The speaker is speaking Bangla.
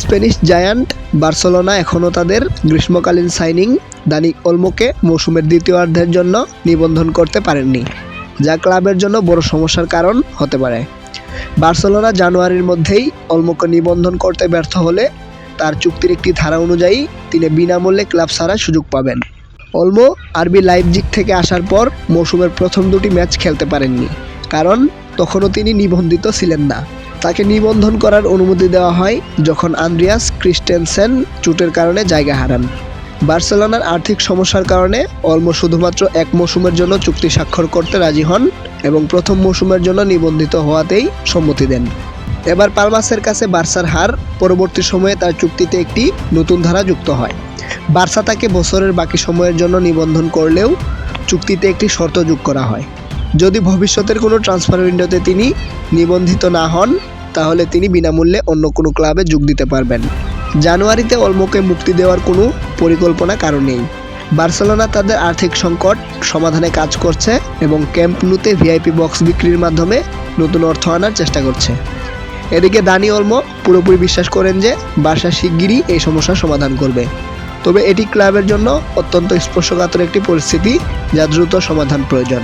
স্প্যানিশ জায়ান্ট বার্সেলোনা এখনও তাদের গ্রীষ্মকালীন সাইনিং দানি অলমোকে মৌসুমের দ্বিতীয়ার্ধের জন্য নিবন্ধন করতে পারেননি, যা ক্লাবের জন্য বড় সমস্যার কারণ হতে পারে। বার্সেলোনা জানুয়ারির মধ্যেই অলমোকে নিবন্ধন করতে ব্যর্থ হলে তার চুক্তির একটি ধারা অনুযায়ী তিনি বিনামূল্যে ক্লাব ছাড়ার সুযোগ পাবেন। অলমো আরবি লাইপজিগ থেকে আসার পর মৌসুমের প্রথম দুটি ম্যাচ খেলতে পারেননি, কারণ তখনও তিনি নিবন্ধিত ছিলেন না। তাকে নিবন্ধন করার অনুমতি দেওয়া হয় যখন আন্দ্রিয়াস ক্রিস্টেনসেন চুটের কারণে জায়গা হারান। বার্সেলোনার আর্থিক সমস্যার কারণে অলমো শুধুমাত্র এক মৌসুমের জন্য চুক্তি স্বাক্ষর করতে রাজি হন এবং প্রথম মৌসুমের জন্য নিবন্ধিত হওয়াতেই সম্মতি দেন। এবার পালমাসের কাছে বার্সার হার পরবর্তী সময়ে তার চুক্তিতে একটি নতুন ধারা যুক্ত হয়। বার্সা তাকে বছরের বাকি সময়ের জন্য নিবন্ধন করলেও চুক্তিতে একটি শর্ত যোগ করা হয়। যদি ভবিষ্যতের কোনো ট্রান্সফার উইন্ডোতে তিনি নিবন্ধিত না হন, তাহলে তিনি বিনামূল্যে অন্য কোনো ক্লাবে যোগ দিতে পারবেন। জানুয়ারিতে অলমোকে মুক্তি দেওয়ার কোনো পরিকল্পনা কারণ নেই। বার্সেলোনা তাদের আর্থিক সংকট সমাধানে কাজ করছে এবং ক্যাম্প নুতে ভিআইপি বক্স বিক্রির মাধ্যমে নতুন অর্থ আনার চেষ্টা করছে। এদিকে দানি অলমো পুরোপুরি বিশ্বাস করেন যে বার্সা শিগগিরই এই সমস্যার সমাধান করবে। তবে এটি ক্লাবের জন্য অত্যন্ত স্পর্শকাতর একটি পরিস্থিতি, যা দ্রুত সমাধান প্রয়োজন।